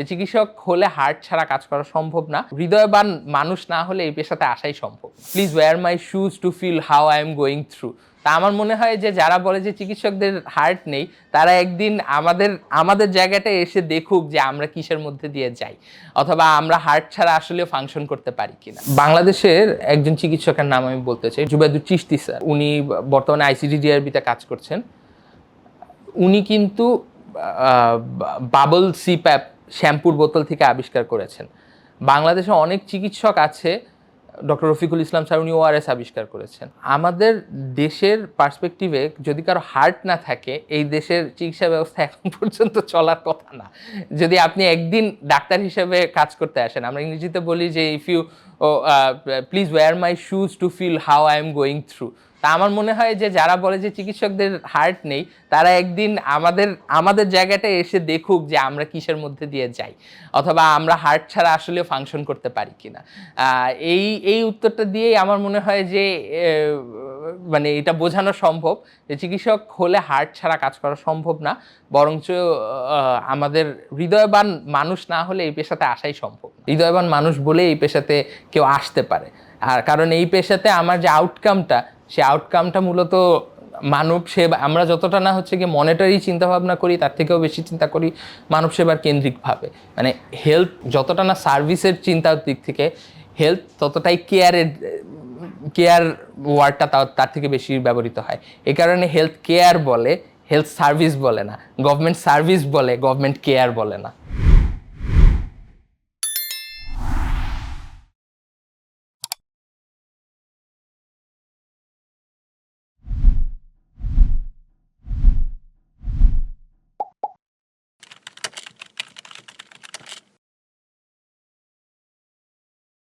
যে চিকিৎসক হলে হার্ট ছাড়া কাজ করা সম্ভব না, হৃদয়বান মানুষ না হলে এই পেশাতে আসাই সম্ভব। Please wear my shoes to feel how I am going through তা আমার মনে হয় যে যারা বলে যে চিকিৎসকদের হার্ট নেই, তারা একদিন আমাদের আমাদের জায়গাটা এসে দেখুক যে আমরা কিসের মধ্যে দিয়ে যাই, অথবা আমরা হার্ট ছাড়া আসলে ফাংশন করতে পারি কিনা। বাংলাদেশের একজন চিকিৎসকের নাম আমি বলতে চাই জুবাইদুর চিস্তি স্যার। উনি বর্তমানে আইসিডিডিআরবিতে কাজ করছেন। উনি কিন্তু বাবল সিপ্যাপ শ্যাম্পুর বোতল থেকে আবিষ্কার করেছেন। বাংলাদেশে অনেক চিকিৎসক আছে, ডক্টর রফিকুল ইসলাম স্যার উনি ওআরএস আবিষ্কার করেছেন। আমাদের দেশের পার্সপেক্টিভে যদি কারও হার্ট না থাকে, এই দেশের চিকিৎসা ব্যবস্থা এখন পর্যন্ত চলার কথা না। যদি আপনি একদিন ডাক্তার হিসেবে কাজ করতে আসেন, আমরা ইংরেজিতে বলি যে if you please wear my shoes to feel how I am going through তা আমার মনে হয় যে যারা বলে যে চিকিৎসকদের হার্ট নেই, তারা একদিন আমাদের আমাদের জায়গাটা এসে দেখুক যে আমরা কিসের মধ্যে দিয়ে যাই, অথবা আমরা হার্ট ছাড়া আসলে ফাংশন করতে পারি কিনা। এই এই উত্তরটা দিয়েই আমার মনে হয় যে মানে এটা বোঝানো সম্ভব যে চিকিৎসক হলে হার্ট ছাড়া কাজ করা সম্ভব না, বরঞ্চ আমাদের হৃদয়বান মানুষ না হলে এই পেশাতে আসাই সম্ভব হৃদয়বান মানুষ বলে এই পেশাতে কেউ আসতে পারে। আর কারণ এই পেশাতে আমার যে আউটকামটা সে আউটকামটা মূলত মানব সেবা আমরা যতটা না হচ্ছে কি মনিটারি চিন্তা ভাবনা করি, তার থেকেও বেশি চিন্তা করি মানব সেবার কেন্দ্রিকভাবে। মানে হেলথ যতটা না সার্ভিসের চিন্তার দিক থেকে হেলথ ততটাই কেয়ারের কেয়ার ওয়ার্ডটা তার- থেকে বেশি ব্যবহৃত হয়। এই কারণে হেলথ কেয়ার বলে হেলথ সার্ভিস বলে না গভর্নমেন্ট সার্ভিস বলে গভর্নমেন্ট কেয়ার বলে না।